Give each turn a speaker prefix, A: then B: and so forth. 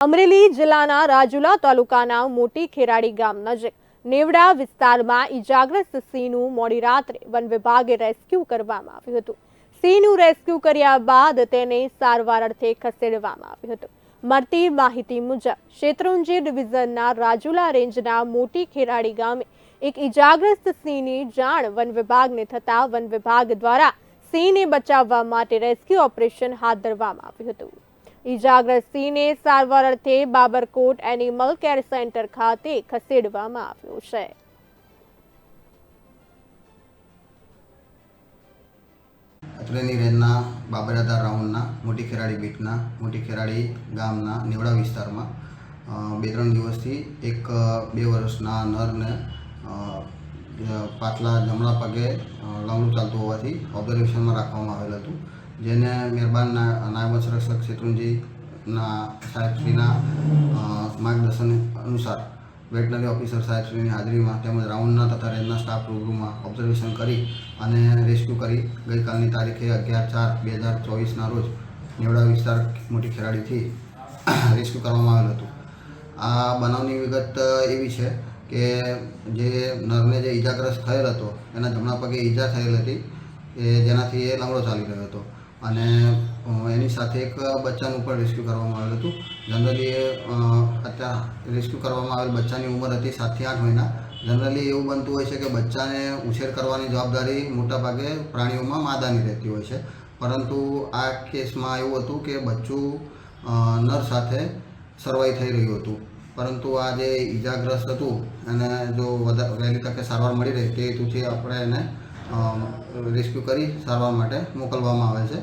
A: અમરેલી જિલ્લાના રાજુલા તાલુકાના મોટી ખેરાડી ગામ નજીક નેવડા વિસ્તારમાં ઈજાગ્રસ્ત સિંહનું મોડી રાત્રે વન વિભાગે રેસ્ક્યુ કરવામાં આવ્યું હતું. સિંહનું રેસ્ક્યુ કર્યા બાદ તેને સારવાર અર્થે ખસેડવામાં આવ્યું હતું. મળતી માહિતી મુજબ, શેત્રુંજી ડિવિઝનના રાજુલા રેન્જના મોટી ખેરાડી ગામે એક ઇજાગ્રસ્ત સિંહની જાણ વન વિભાગને થતા વન વિભાગ દ્વારા સિંહને બચાવવા માટે રેસ્ક્યુ ઓપરેશન હાથ ધરવામાં આવ્યું હતું. ઈજાગ્રસ્ત સિંહને સારવાર અર્થે બાબરકોટ એનિમલ કેર સેન્ટર ખાતે ખસેડવામાં આવ્યો છે.
B: અત્રેની રેનના બાબરાદા રાઉન્ડના, મોટી ખેરાડી બીટના, મોટી ખેરાડી ગામના, નેવડા વિસ્તારમાં બે ત્રણ દિવસથી એક, બે વર્ષના નરને પાછલા જમણા પગે લંગડું ચાલતું હોવાથી ઓબ્ઝર્વેશનમાં રાખવામાં આવેલ હતું. જેને મહેરબાન નાયબ સંરક્ષક શેત્રુંજીના સાહેબશ્રીના માર્ગદર્શન અનુસાર વેટનરી ઓફિસર સાહેબશ્રીની હાજરીમાં તેમજ રાઉન્ડના તથા રેન્જના સ્ટાફ રૂબરૂમાં ઓબ્ઝર્વેશન કરી અને રેસ્ક્યુ કરી. ગઈકાલની તારીખે અગિયાર ચાર બે હજાર ચોવીસના રોજ નેવડા વિસ્તાર મોટી ખેરાડીથી રેસ્ક્યુ કરવામાં આવેલ હતું. આ બનાવની વિગત એવી છે કે જે નરને જે ઈજાગ્રસ્ત થયેલ હતો, એના જમણા પગે ઈજા થયેલ હતી કે જેનાથી એ લંગડો ચાલી રહ્યો હતો. અને એની સાથે એક બચ્ચાનું પણ રેસ્ક્યુ કરવામાં આવેલ હતું. જનરલી એ અત્યારે રેસ્ક્યુ કરવામાં આવેલ બચ્ચાની ઉંમર હતી સાતથી આઠ મહિના. જનરલી એવું બનતું હોય છે કે બચ્ચાને ઉછેર કરવાની જવાબદારી મોટાભાગે પ્રાણીઓમાં માદાની રહેતી હોય છે. પરંતુ આ કેસમાં એવું હતું કે બચ્ચું નર સાથે સર્વાઈ થઈ રહ્યું હતું. પરંતુ આ જે ઈજાગ્રસ્ત હતું એને જો વધારે વહેલી તકે સારવાર મળી રહે તે હેતુથી આપણે એને રેસ્ક્યુ કરી સારવાર માટે મોકલવામાં આવે છે.